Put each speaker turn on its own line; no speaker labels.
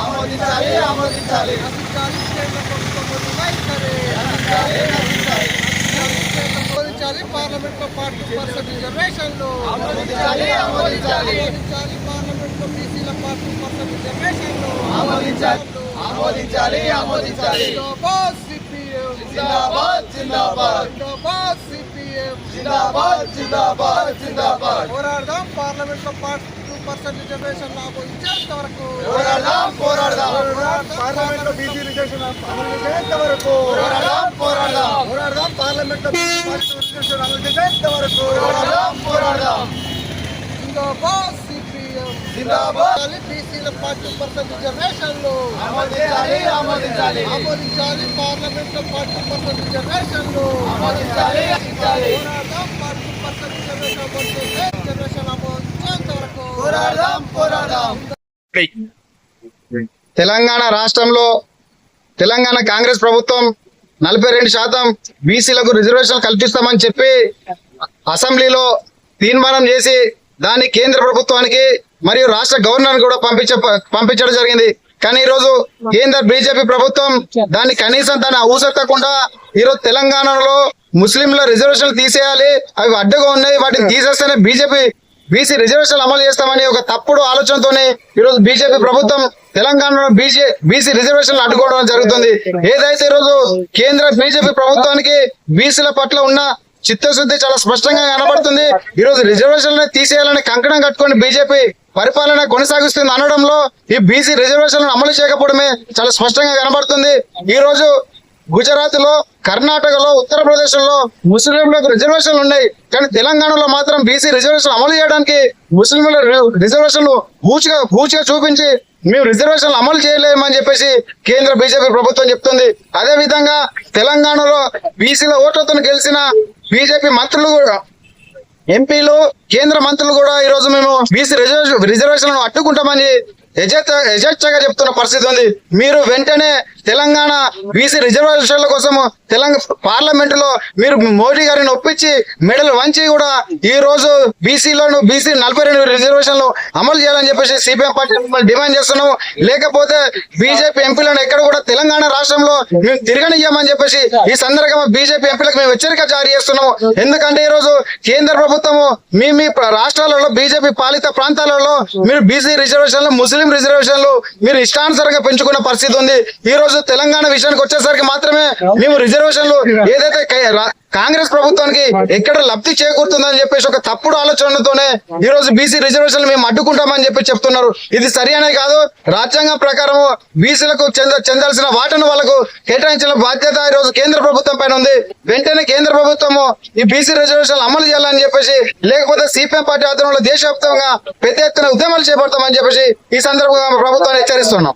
ఆమోదించాలి ఆమోదించాలి ఆమోదించాలి.
ఆమోదించాలి పార్లమెంట్లో పార్టీ పర్సెంట్ రిజర్వేషన్లు
ఆమోదించాలి, ఆమోదించాలి.
ఆమోదించాలి పార్లమెంట్లో బీసీల పార్టీ పర్సెంట్ రిజర్వేషన్లు
ఆమోదించాలి ఆమోదించాలి. ఆమోదించాలి
జిందాబాద్.
జిందాబాద్ జిందాబాద్.
జిందాబాద్
జిందాబాద్ జిందాబాద్.
పోరాడదాం పార్లమెంట్లో పార్టీ పర్సెంట్ రిజర్వేషన్ ఆమోదించేంత వరకు.
పోరాడదాం పోరాడదాం.
పార్లమెంట్లో బీసీ రిజర్వేషన్ అమలు చేసేంత వరకు.
పోరాడదాం పోరాడదాం.
పోరాడదాం పార్లమెంట్లో బీసీ పార్టీ రిజర్వేషన్ అమలు చేసేంత వరకు.
పోరాడదాం
జిందాబాద్ సిపిఎం
జిందాబాద్.
బీసీల పార్టీ పర్సెంట్ రిజర్వేషన్లు
ఆమోదించాలి ఆమోదించాలి
ఆమోదించాలి పార్లమెంట్లో పార్టీ పర్సెంట్ రిజర్వేషన్లు
ఆమోదించాలి ఆమోదించాలి
పోరాడదాం పార్టీ పర్సెంట్ రిజర్వేషన్ అమలు చేసే రిజర్వేషన్ అమోదించేంత వరకు
పోరాడదాం పోరాడదాం
తెలంగాణ రాష్ట్రంలో తెలంగాణ కాంగ్రెస్ ప్రభుత్వం నలభై రెండు శాతం బీసీలకు రిజర్వేషన్ కల్పిస్తామని చెప్పి అసెంబ్లీలో తీర్మానం చేసి దాన్ని కేంద్ర ప్రభుత్వానికి మరియు రాష్ట్ర గవర్నర్ కూడా పంపించ పంపించడం జరిగింది. కానీ ఈ రోజు కేంద్ర బీజేపీ ప్రభుత్వం దాన్ని కనీసం దాన్ని ఊసెత్తకుండా ఈరోజు తెలంగాణలో ముస్లింల రిజర్వేషన్లు తీసేయాలి. అవి అడ్డుగా ఉన్నాయి. వాటిని తీసేస్తేనే బీజేపీ బీసీ రిజర్వేషన్లు అమలు చేస్తామని ఒక తప్పుడు ఆలోచనతోనే ఈరోజు బీజేపీ ప్రభుత్వం తెలంగాణలో బీసీ బీసీ రిజర్వేషన్లు అడ్డుకోవడం జరుగుతుంది. ఏదైతే ఈరోజు కేంద్ర బీజేపీ ప్రభుత్వానికి బీసీల పట్ల ఉన్న చిత్తశుద్ధి చాలా స్పష్టంగా కనబడుతుంది. ఈరోజు రిజర్వేషన్లను తీసేయాలని కంకణం కట్టుకొని బీజేపీ పరిపాలన కొనసాగిస్తుంది అనడంలో ఈ బీసీ రిజర్వేషన్లను అమలు చేయకపోవడమే చాలా స్పష్టంగా కనబడుతుంది. ఈ రోజు గుజరాత్లో కర్ణాటకలో ఉత్తరప్రదేశ్లో ముస్లింలకు రిజర్వేషన్లు ఉన్నాయి. కానీ తెలంగాణలో మాత్రం బీసీ రిజర్వేషన్ అమలు చేయడానికి ముస్లింల రి- రిజర్వేషన్లు పూచిగా పూచిగా చూపించి మేము రిజర్వేషన్లు అమలు చేయలేమని చెప్పేసి కేంద్ర బీజేపీ ప్రభుత్వం చెప్తుంది. అదే విధంగా తెలంగాణలో బీసీల ఓట్లతో గెలిచిన బీజేపీ మంత్రులు కూడా ఎంపీలు కేంద్ర మంత్రులు కూడా ఈ రోజు మేము బీసీ రిజర్వేషన్ రిజర్వేషన్లను అడ్డుకుంటామని యజేత యజేచ్ఛగా చెప్తున్న పరిస్థితి ఉంది. మీరు వెంటనే తెలంగాణ బీసీ రిజర్వేషన్ల కోసం తెలంగాణ పార్లమెంట్లో మీరు మోడీ గారిని ఒప్పించి మెడలు వంచి కూడా ఈ రోజు బీసీలోను బీసీ నలభై రెండు రిజర్వేషన్లు అమలు చేయాలని చెప్పేసి సిపిఎం పార్టీ డిమాండ్ చేస్తున్నాము. లేకపోతే బీజేపీ ఎంపీలను ఎక్కడ కూడా తెలంగాణ రాష్ట్రంలో మేము తిరగనియ్యమని చెప్పేసి ఈ సందర్భంగా బీజేపీ ఎంపీలకు మేము హెచ్చరిక జారీ చేస్తున్నాము. ఎందుకంటే ఈ రోజు కేంద్ర ప్రభుత్వము మీ మీ రాష్ట్రాలలో బీజేపీ పాలిత ప్రాంతాలలో మీరు బీసీ రిజర్వేషన్లు ముస్లిం రిజర్వేషన్లు మీరు ఇష్టానుసారంగా పెంచుకున్న పరిస్థితి ఉంది. ఈ రోజు తెలంగాణ విషయానికి వచ్చేసరికి మాత్రమే మేము రిజర్వేషన్లు ఏదైతే కాంగ్రెస్ ప్రభుత్వానికి ఎక్కడ లబ్ధి చేకూరుతుందని చెప్పేసి ఒక తప్పుడు ఆలోచనతోనే ఈ రోజు బీసీ రిజర్వేషన్లు మేము అడ్డుకుంటామని చెప్పి చెప్తున్నారు. ఇది సరి అనేది కాదు రాజ్యాంగం ప్రకారం బీసీలకు చెంద చెందాల్సిన వాటను వాళ్ళకు కేటాయించిన బాధ్యత ఈ రోజు కేంద్ర ప్రభుత్వం పైన ఉంది. వెంటనే కేంద్ర ప్రభుత్వము ఈ బీసీ రిజర్వేషన్లు అమలు చేయాలని చెప్పేసి లేకపోతే సిపిఎం పార్టీ ఆధ్వర్యంలో దేశవ్యాప్తంగా పెద్ద ఎత్తున ఉద్యమాలు చేపడతామని చెప్పేసి ఈ సందర్భంగా ప్రభుత్వాన్ని హెచ్చరిస్తున్నాం.